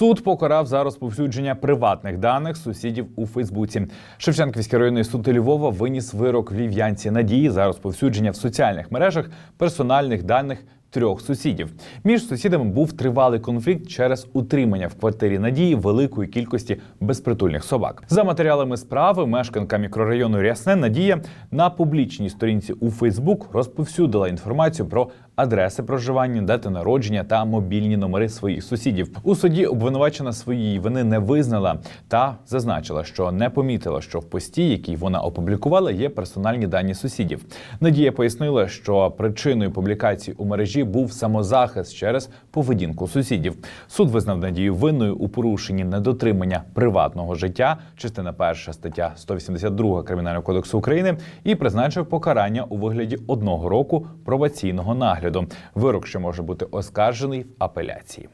Суд покарав за розповсюдження приватних даних сусідів у Фейсбуці. Шевченківський районний суд Львова виніс вирок львів'янці Надії за розповсюдження в соціальних мережах персональних даних. Трьох сусідів між сусідами був тривалий конфлікт через утримання в квартирі Надії великої кількості безпритульних собак. За матеріалами справи мешканка мікрорайону Рясне Надія на публічній сторінці у Фейсбук розповсюдила інформацію про адреси проживання, дати народження та мобільні номери своїх сусідів. У суді обвинувачена своєї вини не визнала та зазначила, що не помітила, що в пості, який вона опублікувала, є персональні дані сусідів. Надія пояснила, що причиною публікації у мережі був самозахист через поведінку сусідів. Суд визнав Надію винною у порушенні недотримання приватного життя, частина 1 стаття 182 Кримінального кодексу України, і призначив покарання у вигляді одного року пробаційного нагляду. Вирок що може бути оскаржений в апеляції.